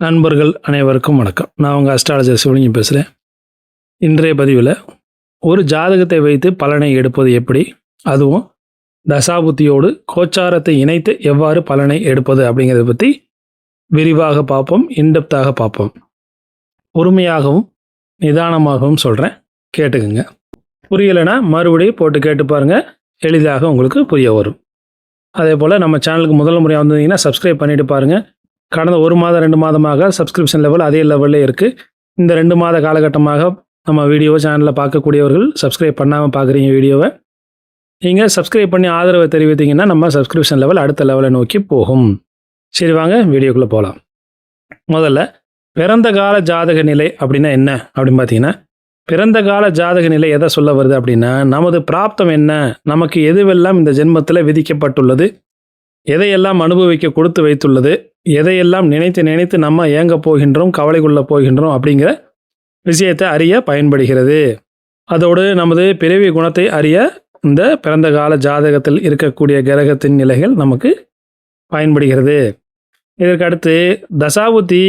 நண்பர்கள் அனைவருக்கும் வணக்கம். நான் உங்கள் அஸ்ட்ராலஜர் சிவலிங்கம் பேசுகிறேன் இன்றைய பதிவில் ஒரு ஜாதகத்தை வைத்து பலனை எடுப்பது எப்படி? அதுவும் தசாபுத்தியோடு கோச்சாரத்தை இணைத்து எவ்வாறு பலனை எடுப்பது அப்படிங்கிறத பற்றி விரிவாக பார்ப்போம் இன்டெப்த்தாக பார்ப்போம். பொறுமையாகவும் நிதானமாகவும் சொல்கிறேன் கேட்டுக்குங்க. புரியலைன்னா மறுபடியும் போட்டு கேட்டு பாருங்கள் எளிதாக உங்களுக்கு புரிய வரும். அதே போல் நம்ம சேனலுக்கு முதல் முறையாக வந்தீங்கன்னா சப்ஸ்கிரைப் பண்ணிவிட்டு பாருங்கள் கடந்த ஒரு மாதம் ரெண்டு மாதமாக சப்ஸ்கிரிப்ஷன் லெவல் அதே லெவலில் இருக்குது இந்த ரெண்டு மாத காலகட்டமாக நம்ம வீடியோவை சேனலில் பார்க்கக்கூடியவர்கள் சப்ஸ்கிரைப் பண்ணாமல் பார்க்குறீங்க வீடியோவை நீங்கள் சப்ஸ்கிரைப் பண்ணி ஆதரவை தெரிவித்தீங்கன்னா நம்ம சப்ஸ்கிரிப்ஷன் லெவல் அடுத்த லெவலை நோக்கி போகும். சரி வாங்க வீடியோக்குள்ளே போகலாம் முதல்ல பிறந்த கால ஜாதக நிலை அப்படின்னா என்ன அப்படின்னு பார்த்தீங்கன்னா பிறந்த கால ஜாதக நிலை எதை சொல்ல வருது அப்படின்னா நமது பிராப்தம் என்ன? நமக்கு எதுவெல்லாம் இந்த ஜென்மத்தில் விதிக்கப்பட்டுள்ளது? எதையெல்லாம் அனுபவிக்க கொடுத்து வைத்துள்ளது? எதையெல்லாம் நினைத்து நினைத்து நம்ம ஏங்க போகின்றோம் கவலை கொள்ள போகின்றோம் அப்படிங்கிற விஷயத்தை அறிய பயன்படுகிறது. அதோடு நமது பிறவி குணத்தை அறிய இந்த பிறந்த கால ஜாதகத்தில் இருக்கக்கூடிய கிரகத்தின் நிலைகள் நமக்கு பயன்படுகிறது. இதற்கு அடுத்து தசாபுத்தி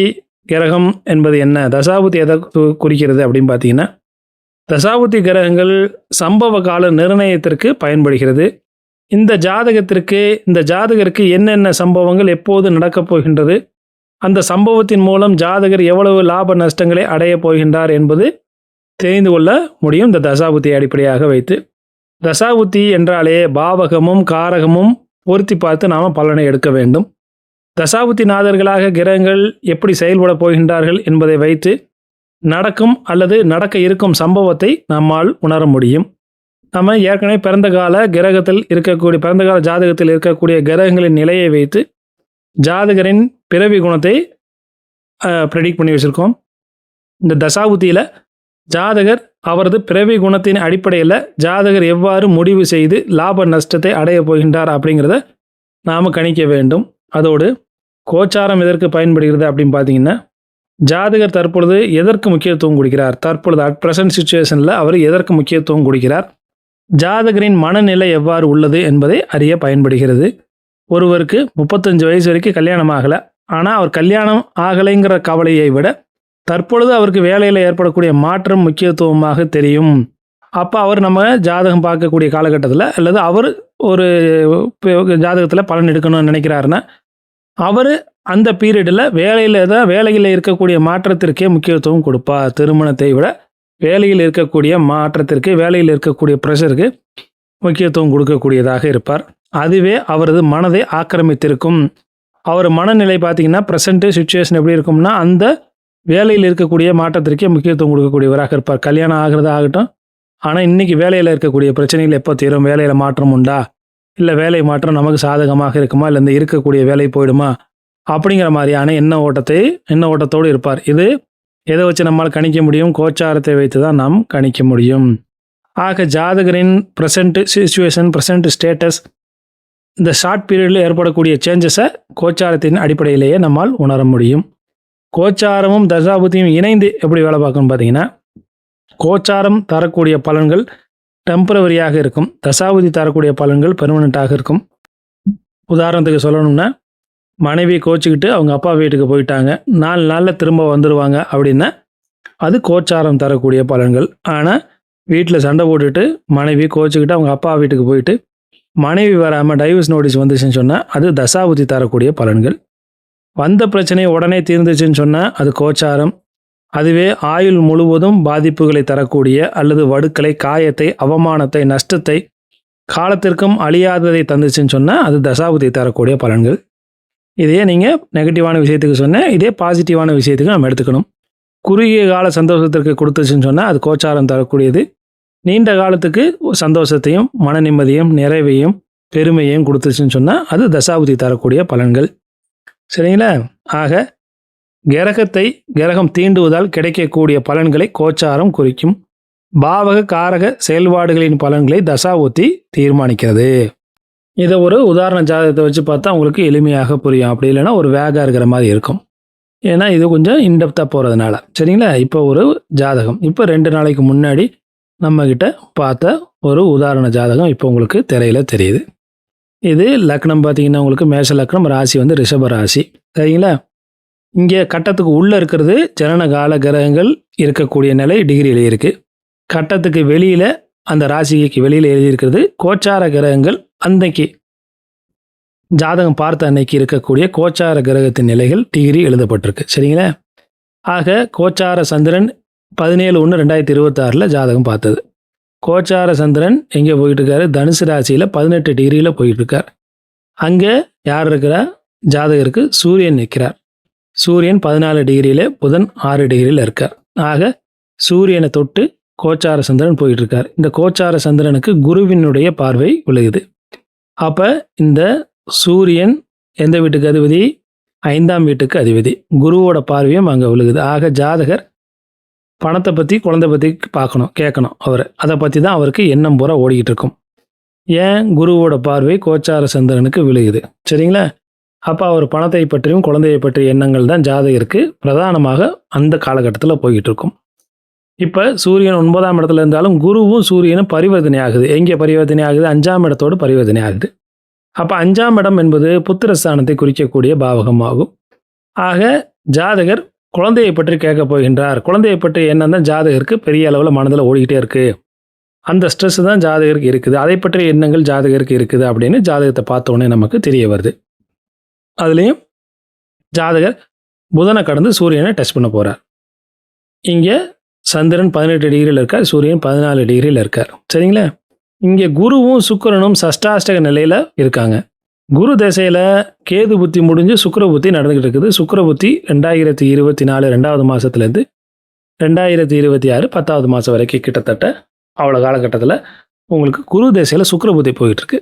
கிரகம் என்பது என்ன? தசாபுத்தி எதை குறிக்கிறது அப்படின்னு பார்த்தீங்கன்னா தசாபுத்தி கிரகங்கள் சம்பவ கால நிர்ணயத்திற்கு பயன்படுகிறது. இந்த ஜாதகத்திற்கு இந்த ஜாதகருக்கு என்னென்ன சம்பவங்கள் எப்போது நடக்கப் போகின்றது? அந்த சம்பவத்தின் மூலம் ஜாதகர் எவ்வளவு லாப நஷ்டங்களை அடையப் போகின்றார் என்பது தெரிந்து கொள்ள முடியும். இந்த தசாபுத்தியை அடிப்படையாக வைத்து தசாபுத்தி என்றாலே பாவகமும் காரகமும் பொருத்தி பார்த்து நாம் பலனை எடுக்க வேண்டும். தசாபுத்தி நாதர்களாக கிரகங்கள் எப்படி செயல்பட போகின்றார்கள் என்பதை வைத்து நடக்கும் அல்லது நடக்க இருக்கும் சம்பவத்தை நம்மால் உணர முடியும். நம்ம ஏற்கனவே பிறந்த கால கிரகத்தில் இருக்கக்கூடிய பிறந்த கால ஜாதகத்தில் இருக்கக்கூடிய கிரகங்களின் நிலையை வைத்து ஜாதகரின் பிறவி குணத்தை ப்ரெடிக்ட் பண்ணி வச்சுருக்கோம். இந்த தசாபுத்தியில் ஜாதகர் அவரது பிறவி குணத்தின் அடிப்படையில் ஜாதகர் எவ்வாறு முடிவு செய்து லாப நஷ்டத்தை அடைய போகின்றார் அப்படிங்கிறத நாம் கணிக்க வேண்டும். அதோடு கோச்சாரம் எதற்கு பயன்படுகிறது அப்படின்னு பார்த்தீங்கன்னா ஜாதகர் தற்பொழுது எதற்கு முக்கியத்துவம் கொடுக்கிறார்? தற்பொழுது அட் ப்ரெசன்ட் சுச்சுவேஷனில் அவர் எதற்கு முக்கியத்துவம் கொடுக்கிறார்? ஜாதகரின் மனநிலை எவ்வாறு உள்ளது என்பதை அறிய பயன்படுகிறது. ஒருவருக்கு முப்பத்தஞ்சு வயசு வரைக்கும் கல்யாணம் ஆகலை. ஆனால் அவர் கல்யாணம் ஆகலைங்கிற கவலையை விட தற்பொழுது அவருக்கு வேலையில் ஏற்படக்கூடிய மாற்றம் முக்கியத்துவமாக தெரியும். அப்போ அவர் நம்ம ஜாதகம் பார்க்கக்கூடிய காலகட்டத்தில் அல்லது அவர் ஒரு ஜாதகத்தில் பலன் எடுக்கணும்னு நினைக்கிறாருன்னா அவர் அந்த பீரியடில் வேலையில் தான் வேலையில் இருக்கக்கூடிய மாற்றத்திற்கே முக்கியத்துவம் கொடுப்பார். திருமணத்தை விட வேலையில் இருக்கக்கூடிய மாற்றத்திற்கு வேலையில் இருக்கக்கூடிய ப்ரெஷருக்கு முக்கியத்துவம் கொடுக்கக்கூடியதாக இருப்பார். அதுவே அவரது மனதை ஆக்கிரமித்திருக்கும். அவர் மனநிலை பார்த்தீங்கன்னா ப்ரெசண்ட்டு சுச்சுவேஷன் எப்படி இருக்கும்னா அந்த வேலையில் இருக்கக்கூடிய மாற்றத்திற்கே முக்கியத்துவம் கொடுக்கக்கூடியவராக இருப்பார். கல்யாணம் ஆகிறது ஆகட்டும் ஆனால் இன்னைக்கு வேலையில் இருக்கக்கூடிய பிரச்சனைகள் எப்போ தீரும்? வேலையில் மாற்றம் உண்டா? இல்லை வேலை மாற்றம் நமக்கு சாதகமாக இருக்குமா? இல்லை இந்த இருக்கக்கூடிய வேலை போயிடுமா? அப்படிங்கிற மாதிரியான எண்ண ஓட்டத்தை எண்ண ஓட்டத்தோடு இருப்பார். இது எதை வச்சு நம்மால் கணிக்க முடியும்? கோச்சாரத்தை வைத்து தான் நாம் கணிக்க முடியும். ஆக ஜாதகரின் ப்ரெசண்ட் சுச்சுவேஷன் ப்ரெசண்ட் ஸ்டேட்டஸ் இந்த ஷார்ட் பீரியடில் ஏற்படக்கூடிய சேஞ்சஸை கோச்சாரத்தின் அடிப்படையிலேயே நம்மால் உணர முடியும். கோச்சாரமும் தசாபுத்தியும் இணைந்து எப்படி வேலை பார்க்கணும்னு பார்த்தீங்கன்னா கோச்சாரம் தரக்கூடிய பலன்கள் டெம்பரவரியாக இருக்கும். தசாபுதி தரக்கூடிய பலன்கள் பெர்மனண்ட்டாக இருக்கும். உதாரணத்துக்கு சொல்லணும்னா மனைவி கோச்சிக்கிட்டு அவங்க அப்பா வீட்டுக்கு போயிட்டாங்க. நாலு நாளில் திரும்ப வந்துடுவாங்க அப்படின்னா அது கோச்சாரம் தரக்கூடிய பலன்கள். ஆனால் வீட்டில் சண்டை போட்டுட்டு மனைவி கோச்சிக்கிட்டு அவங்க அப்பா வீட்டுக்கு போயிட்டு மனைவி வராமல் டைவர்ஸ் நோட்டீஸ் வந்துச்சுன்னு சொன்னால் அது தசாபுத்தி தரக்கூடிய பலன்கள். வந்த பிரச்சனை உடனே தீர்ந்துச்சுன்னு சொன்னால் அது கோச்சாரம். அதுவே ஆயுள் முழுவதும் பாதிப்புகளை தரக்கூடிய அல்லது வடுக்களை காயத்தை அவமானத்தை நஷ்டத்தை காலத்திற்கும் அழியாததை தந்துச்சுன்னு சொன்னால் அது தசாபுத்தி தரக்கூடிய பலன்கள். இதையே நீங்கள் நெகட்டிவான விஷயத்துக்கு சொன்னால் இதே பாசிட்டிவான விஷயத்துக்கு நம்ம எடுத்துக்கணும். குறுகிய கால சந்தோஷத்திற்கு கொடுத்துச்சுன்னு சொன்னால் அது கோச்சாரம் தரக்கூடியது. நீண்ட காலத்துக்கு சந்தோஷத்தையும் மன நிம்மதியும் நிறைவையும் பெருமையையும் கொடுத்துச்சுன்னு சொன்னால் அது தசாபுதி தரக்கூடிய பலன்கள். சரிங்களா? ஆக கிரகத்தை கிரகம் தீண்டுவதால் கிடைக்கக்கூடிய பலன்களை கோச்சாரம் குறிக்கும். பாவக காரக செயல்பாடுகளின் பலன்களை தசாபுத்தி தீர்மானிக்கிறது. இதை ஒரு உதாரண ஜாதகத்தை வச்சு பார்த்தா உங்களுக்கு எளிமையாக புரியும். அப்படி இல்லைன்னா ஒரு வேகாக இருக்கிற மாதிரி இருக்கும். ஏன்னா இது கொஞ்சம் இன்டெப்த்தாக போகிறதுனால சரிங்களா? இப்போ ஒரு ஜாதகம். இப்போ ரெண்டு நாளைக்கு முன்னாடி நம்மக்கிட்ட பார்த்த ஒரு உதாரண ஜாதகம் இப்போ உங்களுக்கு திரையில் தெரியுது. இது லக்னம் பார்த்தீங்கன்னா உங்களுக்கு மேஷ லக்னம் ராசி வந்து ரிஷப ராசி. சரிங்களா? இங்கே கட்டத்துக்கு உள்ளே இருக்கிறது ஜனன கால கிரகங்கள் இருக்கக்கூடிய நிலை டிகிரியில் இருக்குது கட்டத்துக்கு வெளியில் அந்த ராசிக்கு வெளியில் எழுதியிருக்கிறது கோச்சார கிரகங்கள் அன்னைக்கு ஜாதகம் பார்த்த அன்னைக்கு இருக்கக்கூடிய கோச்சார கிரகத்தின் நிலைகள் டிகிரி எழுதப்பட்டிருக்கு. சரிங்களா? ஆக கோச்சார சந்திரன் பதினேழு ஒன்று ரெண்டாயிரத்தி இருபத்தாறில் ஜாதகம் பார்த்தது. கோச்சார சந்திரன் எங்கே போயிட்டு இருக்காரு தனுசு ராசியில் பதினெட்டு டிகிரியில் போயிட்டு இருக்கார் அங்கே யார் இருக்கிறா? ஜாதகருக்கு சூரியன் நிற்கிறார். சூரியன் பதினாலு டிகிரியில் புதன் ஆறு டிகிரியில் இருக்கார். ஆக சூரியனை தொட்டு கோச்சார சந்திரன் போயிட்டு இருக்கார் இந்த கோச்சார சந்திரனுக்கு குருவினுடைய பார்வை விழுகுது அப்போ இந்த சூரியன் எந்த வீட்டுக்கு அதிபதி? ஐந்தாம் வீட்டுக்கு அதிபதி. குருவோட பார்வையும் அங்கே விழுகுது. ஆக ஜாதகர் பணத்தை பற்றி குழந்தை பற்றி பார்க்கணும் கேட்கணும் அவர். அதை பற்றி தான் அவருக்கு எண்ணம் பூரா ஓடிக்கிட்டு இருக்கும். ஏன் குருவோட பார்வை கோச்சார சந்திரனுக்கு விழுகுது? சரிங்களா? அப்போ அவர் பணத்தை பற்றியும் குழந்தையை பற்றிய எண்ணங்கள் தான் ஜாதகருக்கு பிரதானமாக அந்த காலகட்டத்தில் போய்கிட்டு இருக்கும். இப்போ சூரியன் ஒன்பதாம் இடத்துல இருந்தாலும் குருவும் சூரியனும் பரிவர்த்தனை ஆகுது எங்கே பரிவர்த்தனை ஆகுது அஞ்சாம் இடத்தோடு பரிவர்த்தனை ஆகுது அப்போ அஞ்சாம் இடம் என்பது புத்திரஸ்தானத்தை குறிக்கக்கூடிய பாவகமாகும். ஆக ஜாதகர் குழந்தையை பற்றி கேட்க போகின்றார். குழந்தையை பற்றி என்னன்னா தான் ஜாதகருக்கு பெரிய அளவில் மனதில் ஓடிக்கிட்டே இருக்குது அந்த ஸ்ட்ரெஸ் தான் ஜாதகருக்கு இருக்குது. அதை பற்றிய எண்ணங்கள் ஜாதகருக்கு இருக்குது அப்படின்னு ஜாதகத்தை பார்த்தோன்னே நமக்கு தெரிய வருது. அதுலேயும் ஜாதகர் புதனை கடந்து சூரியனை டச் பண்ண போகிறார் இங்கே சந்திரன் பதினெட்டு டிகிரியில் இருக்கார் சூரியன் பதினாலு டிகிரியில் இருக்கார். சரிங்களா? இங்கே குருவும் சுக்கரனும் சஷ்டாஷ்டக நிலையில் இருக்காங்க. குரு திசையில் கேது புத்தி முடிஞ்சு சுக்கர புத்தி நடந்துகிட்டு இருக்குது. சுக்கர புத்தி ரெண்டாயிரத்தி இருபத்தி நாலு ரெண்டாவது மாதத்துலேருந்து ரெண்டாயிரத்தி இருபத்தி ஆறு பத்தாவது மாதம் வரைக்கும் கிட்டத்தட்ட அவ்வளோ காலகட்டத்தில் உங்களுக்கு குரு திசையில் சுக்கர புத்தி போயிட்டுருக்கு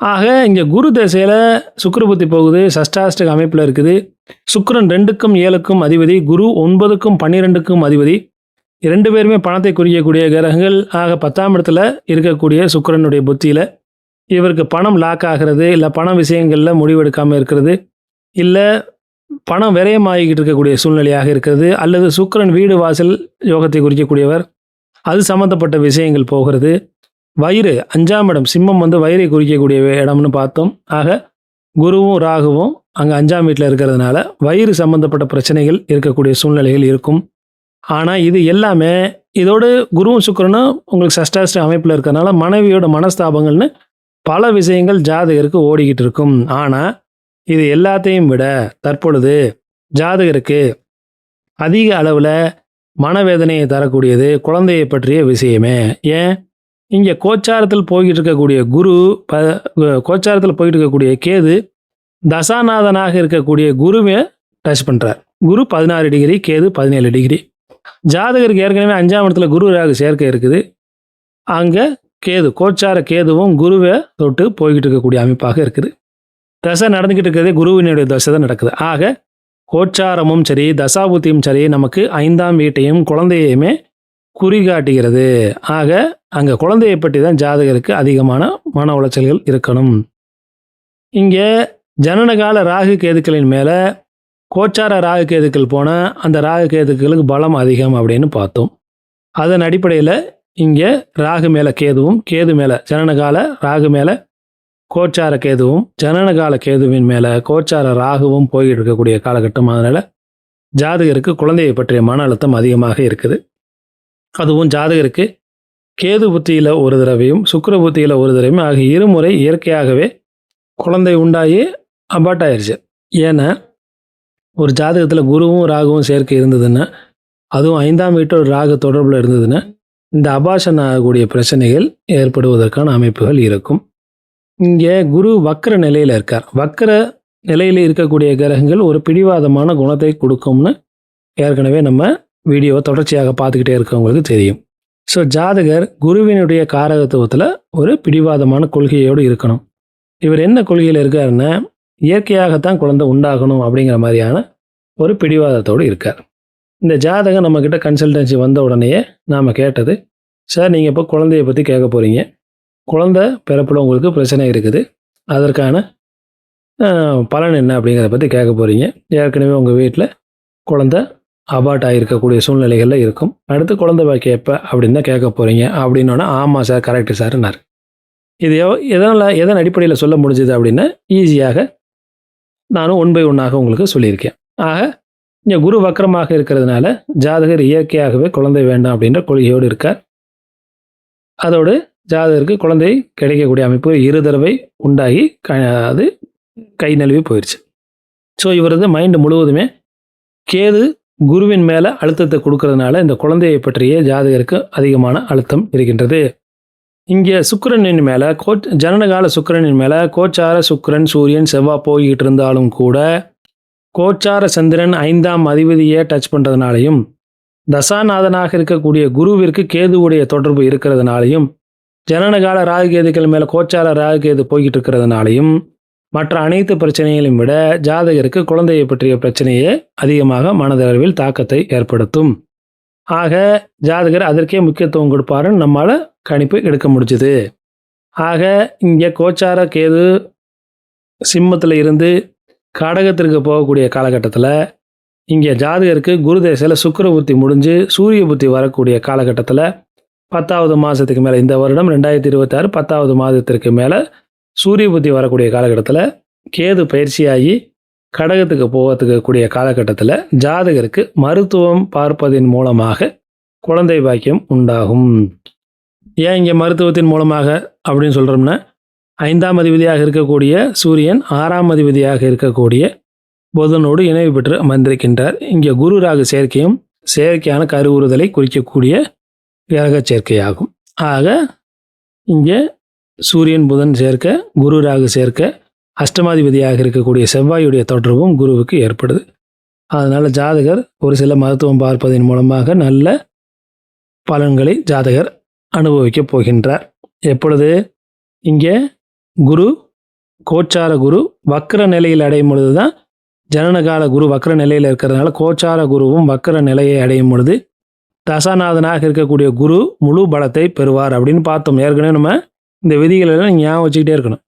ஆக இங்கே குரு திசையில் சுக்கர புத்தி போகுது சஷ்டாஷ்டக அமைப்பில் இருக்குது. சுக்கரன் ரெண்டுக்கும் ஏழுக்கும் அதிபதி குரு ஒன்பதுக்கும் பன்னிரெண்டுக்கும் அதிபதி இரண்டு பேருமே பணத்தை குறிக்கக்கூடிய கிரகங்கள். ஆக பத்தாம் இடத்துல இருக்கக்கூடிய சுக்கிரனுடைய புத்தியில் இவருக்கு பணம் லாக் ஆகிறது இல்லை பண விஷயங்களில் முடிவெடுக்காமல் இருக்கிறது இல்லை பணம் விரயமாகிக்கிட்டு இருக்கக்கூடிய சூழ்நிலையாக இருக்கிறது அல்லது சுக்கிரன் வீடு வாசல் யோகத்தை குறிக்கக்கூடியவர் அது சம்மந்தப்பட்ட விஷயங்கள் போகிறது. வயிறு அஞ்சாம் இடம் சிம்மம் வந்து வயிறை குறிக்கக்கூடிய இடம்னு பார்த்தோம். ஆக குருவும் ராகுவும் அங்கே அஞ்சாம் வீட்டில் இருக்கிறதுனால வயிறு சம்மந்தப்பட்ட பிரச்சனைகள் இருக்கக்கூடிய சூழ்நிலைகள் இருக்கும். ஆனால் இது எல்லாமே இதோடு குருவும் சுக்கிரனும் உங்களுக்கு சஷ்டாஷ்ட அமைப்பில் இருக்கிறதுனால மனைவியோட மனஸ்தாபங்கள்னு பல விஷயங்கள் ஜாதகருக்கு ஓடிக்கிட்டு இருக்கும். ஆனால் இது எல்லாத்தையும் விட தற்பொழுது ஜாதகருக்கு அதிக அளவில் மனவேதனையை தரக்கூடியது குழந்தையை பற்றிய விஷயமே. ஏன்? இங்கே கோச்சாரத்தில் போய்கிட்டு இருக்கக்கூடிய குரு ப கோச்சாரத்தில் போய்கிட்டு இருக்கக்கூடிய கேது தசாநாதனாக இருக்கக்கூடிய குருவை டச் பண்ணுறார் குரு பதினாறு டிகிரி கேது பதினேழு டிகிரி. ஜாதகருக்கு ஏற்கனவே அஞ்சாம் இடத்துல குரு ராகு சேர்க்கை இருக்குது. அங்கே கேது கோச்சார கேதுவும் குருவை தொட்டு போய்கிட்டு இருக்கக்கூடிய அமைப்பாக இருக்குது. தசை நடந்துக்கிட்டு இருக்கிறதே குருவினுடைய தசை தான் நடக்குது. ஆக கோச்சாரமும் சரி தசாபுத்தியும் சரி நமக்கு ஐந்தாம் வீட்டையும் குழந்தையுமே குறிகாட்டுகிறது. ஆக அங்கே குழந்தையை பற்றி தான் ஜாதகருக்கு அதிகமான மன உளைச்சல்கள் இருக்கணும். இங்கே ஜனனகால ராகு கேதுக்களின் மேலே கோச்சார ராகு கேதுக்கள் போனால் அந்த ராகு கேதுக்களுக்கு பலம் அதிகம் அப்படின்னு பார்த்தோம். அதன் அடிப்படையில் இங்கே ராகு மேலே கேதுவும் கேது மேலே ஜனனகால ராகு மேலே கோச்சார கேதுவும் ஜனனகால கேதுவின் மேலே கோச்சார ராகுவும் போய்கிட்டு இருக்கக்கூடிய காலகட்டம். அதனால் ஜாதகருக்கு குழந்தையை பற்றிய மன அழுத்தம் அதிகமாக இருக்குது. அதுவும் ஜாதகருக்கு கேது புத்தியில் ஒரு தடவையும் சுக்கர புத்தியில் ஒரு தடவையும் ஆகிய இருமுறை இயற்கையாகவே குழந்தை உண்டாகி அபாட் ஆயிடுச்சு ஏன்னா ஒரு ஜாதகத்தில் குருவும் ராகுவும் சேர்க்கை இருந்ததுன்னா அதுவும் ஐந்தாம் வீட்டோட ராகு தொடர்பில் இருந்ததுன்னா இந்த அபாஷன் ஆகக்கூடிய பிரச்சனைகள் ஏற்படுவதற்கான அமைப்புகள் இருக்கும். இங்கே குரு வக்கர நிலையில் இருக்கார். வக்கர நிலையில் இருக்கக்கூடிய கிரகங்கள் ஒரு பிடிவாதமான குணத்தை கொடுக்கும்னு ஏற்கனவே நம்ம வீடியோவை தொடர்ச்சியாக பார்த்துக்கிட்டே இருக்கவங்களுக்கு தெரியும். ஸோ ஜாதகர் குருவினுடைய காரகத்துவத்தில் ஒரு பிடிவாதமான கொள்கையோடு இருக்கணும். இவர் என்ன கொள்கையில் இருக்காருன்னா இயற்கையாகத்தான் குழந்தை உண்டாகணும் அப்படிங்கிற மாதிரியான ஒரு பிடிவாதத்தோடு இருக்கார். இந்த ஜாதகம் நம்மக்கிட்ட கன்சல்டன்சி வந்த உடனேயே நாம் கேட்டது சார் நீங்கள் இப்போ குழந்தைய பற்றி கேட்க போகிறீங்க குழந்தை பிறப்பில் உங்களுக்கு பிரச்சனை இருக்குது. அதற்கான பலன் என்ன அப்படிங்கிறத பற்றி கேட்க போகிறீங்க ஏற்கனவே உங்கள் வீட்டில் குழந்தை அபார்ட் ஆகிருக்கக்கூடிய சூழ்நிலைகளில் இருக்கும். அடுத்து குழந்தை பாக்கி எப்போ அப்படின்னு தான் கேட்க போகிறீங்க அப்படின்னோன்னா ஆமாம் சார் கரெக்டு சார்னார் இது எதனால் எதன் அடிப்படையில் சொல்ல முடிஞ்சது அப்படின்னா ஈஸியாக நானும் ஒன் பை ஒன்னாக உங்களுக்கு சொல்லியிருக்கேன். ஆக இங்கே குரு வக்கரமாக இருக்கிறதுனால ஜாதகர் இயற்கையாகவே குழந்தை வேண்டாம் அப்படின்ற கொள்கையோடு இருக்கார். அதோடு ஜாதகருக்கு குழந்தை கிடைக்கக்கூடிய அமைப்பு இரு தடவை உண்டாகி க அது கை நழுவி போயிடுச்சு ஸோ இவரது மைண்டு முழுவதுமே கேது குருவின் மேலே அழுத்தத்தை கொடுக்கறதுனால இந்த குழந்தையை பற்றிய ஜாதகருக்கு அதிகமான அழுத்தம் இருக்கின்றது. இங்கே சுக்கரனின் மேலே கோ ஜனனகால சுக்கிரனின் மேலே கோச்சார சுக்கரன் சூரியன் செவ்வாய் போய்கிட்டு இருந்தாலும் கூட கோச்சார சந்திரன் ஐந்தாம் அதிபதியை டச் பண்ணுறதுனாலையும் தசாநாதனாக இருக்கக்கூடிய குருவிற்கு கேதுவுடைய தொடர்பு இருக்கிறதுனாலையும் ஜனனகால ராகுகேதுக்கள் மேலே கோச்சார ராகுகேது போய்கிட்டு இருக்கிறதுனாலையும் மற்ற அனைத்து பிரச்சனைகளையும் விட ஜாதகருக்கு குழந்தையை பற்றிய பிரச்சனையே அதிகமாக மனதளவில் தாக்கத்தை ஏற்படுத்தும். ஆக ஜாதகர் அதற்கே முக்கியத்துவம் கொடுப்பாருன்னு நம்மால் கணிப்பு எடுக்க முடிஞ்சுது. ஆக இங்கே கோச்சார கேது சிம்மத்தில் இருந்து கடகத்திற்கு போகக்கூடிய காலகட்டத்தில் இங்கே ஜாதகருக்கு குரு தேசத்தில் புத்தி முடிஞ்சு சூரிய புத்தி வரக்கூடிய காலகட்டத்தில் பத்தாவது மாதத்துக்கு மேலே இந்த வருடம் ரெண்டாயிரத்தி இருபத்தாறு பத்தாவது மாதத்திற்கு மேலே சூரிய புத்தி வரக்கூடிய காலகட்டத்தில் கேது பயிற்சியாகி கடகத்துக்கு போகிறதுக்கு கூடிய காலகட்டத்தில் ஜாதகருக்கு மருத்துவம் பார்ப்பதின் மூலமாக குழந்தை பாக்கியம் உண்டாகும். ஏன் இங்கே மருத்துவத்தின் மூலமாக அப்படின்னு சொல்கிறோம்னா ஐந்தாம் அதிபதியாக இருக்கக்கூடிய சூரியன் ஆறாம் அதிபதியாக இருக்கக்கூடிய புதனோடு இணைவு பெற்று அமர்ந்திருக்கின்றார். இங்கே குரு ராகு சேர்க்கையும் செயற்கையான கருவுறுதலை குறிக்கக்கூடிய கிரக சேர்க்கையாகும். ஆக இங்கே சூரியன் புதன் சேர்க்க குரு ராகு சேர்க்க அஷ்டமாதிபதியாக இருக்கக்கூடிய செவ்வாயுடைய தொடர்பும் குருவுக்கு ஏற்படுது. அதனால் ஜாதகர் ஒரு சில மருத்துவம் பார்ப்பதன் மூலமாக நல்ல பலன்களை ஜாதகர் அனுபவிக்கப் போகின்றார். எப்பொழுது? இங்கே குரு கோச்சார குரு வக்கர நிலையில் அடையும் பொழுது தான் ஜனனகால குரு வக்கர நிலையில் இருக்கிறதுனால கோச்சார குருவும் வக்கர நிலையை அடையும் பொழுது தசாநாதனாக இருக்கக்கூடிய குரு முழு பலத்தை பெறுவார் அப்படின்னு பார்த்தோம். ஏற்கனவே நம்ம இந்த விதிகளெல்லாம் ஞாபகம் வச்சுக்கிட்டே இருக்கணும்.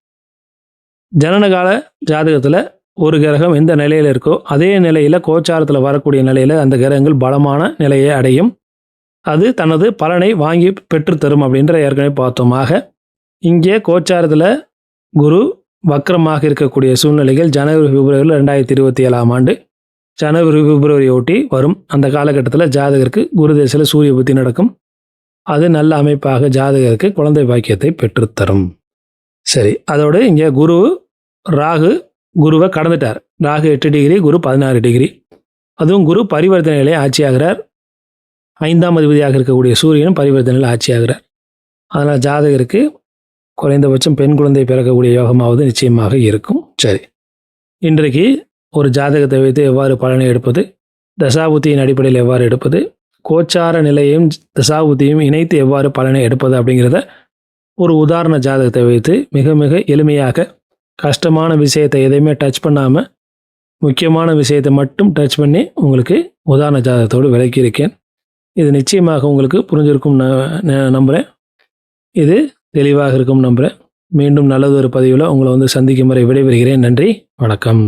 ஜனனகால ஜாதகத்தில் ஒரு கிரகம் எந்த நிலையில் இருக்கோ அதே நிலையில் கோச்சாரத்தில் வரக்கூடிய நிலையில் அந்த கிரகங்கள் பலமான நிலையை அடையும். அது தனது பலனை வாங்கி பெற்றுத்தரும் அப்படின்ற ஏற்கனவே பார்த்தோமாக இங்கே கோச்சாரத்தில் குரு வக்கரமாக இருக்கக்கூடிய சூழ்நிலைகள் ஜனவரி பிப்ரவரியில் ரெண்டாயிரத்தி இருபத்தி ஏழாம் ஆண்டு ஜனவரி பிப்ரவரி ஒட்டி வரும். அந்த காலகட்டத்தில் ஜாதகருக்கு குரு தேசத்தில் சூரிய புத்தி நடக்கும். அது நல்ல அமைப்பாக ஜாதகருக்கு குழந்தை பாக்கியத்தை பெற்றுத்தரும் சரி அதோடு இங்கே குரு ராகு குருவை கடந்துட்டார். ராகு எட்டு டிகிரி குரு பதினாறு டிகிரி. அதுவும் குரு பரிவர்த்தனையிலே ஆட்சியாகிறார். ஐந்தாம் அதிபதியாக இருக்கக்கூடிய சூரியனும் பரிவர்த்தனையில் ஆட்சியாகிறார். அதனால் ஜாதகருக்கு குறைந்தபட்சம் பெண் குழந்தை பிறக்கக்கூடிய யோகமாவது நிச்சயமாக இருக்கும். சரி. இன்றைக்கு ஒரு ஜாதகத்தை வைத்து எவ்வாறு பலனை எடுப்பது? தசாபுத்தியின் அடிப்படையில் எவ்வாறு எடுப்பது? கோச்சார நிலையையும் தசாபுத்தியும் இணைத்து எவ்வாறு பலனை எடுப்பது அப்படிங்கிறத ஒரு உதாரண ஜாதகத்தை வைத்து மிக மிக எளிமையாக கஷ்டமான விஷயத்தை எதையுமே டச் பண்ணாமல் முக்கியமான விஷயத்தை மட்டும் டச் பண்ணி உங்களுக்கு உதாரண ஜாதகத்தோடு விளக்கியிருக்கேன். இது நிச்சயமாக உங்களுக்கு புரிஞ்சிருக்கும் நான் நம்புகிறேன் இது தெளிவாக இருக்கும் நம்புகிறேன் மீண்டும் நல்லதொரு பதிவில் உங்களை வந்து சந்திக்கும் வரை விடைபெறுகிறேன். நன்றி. வணக்கம்.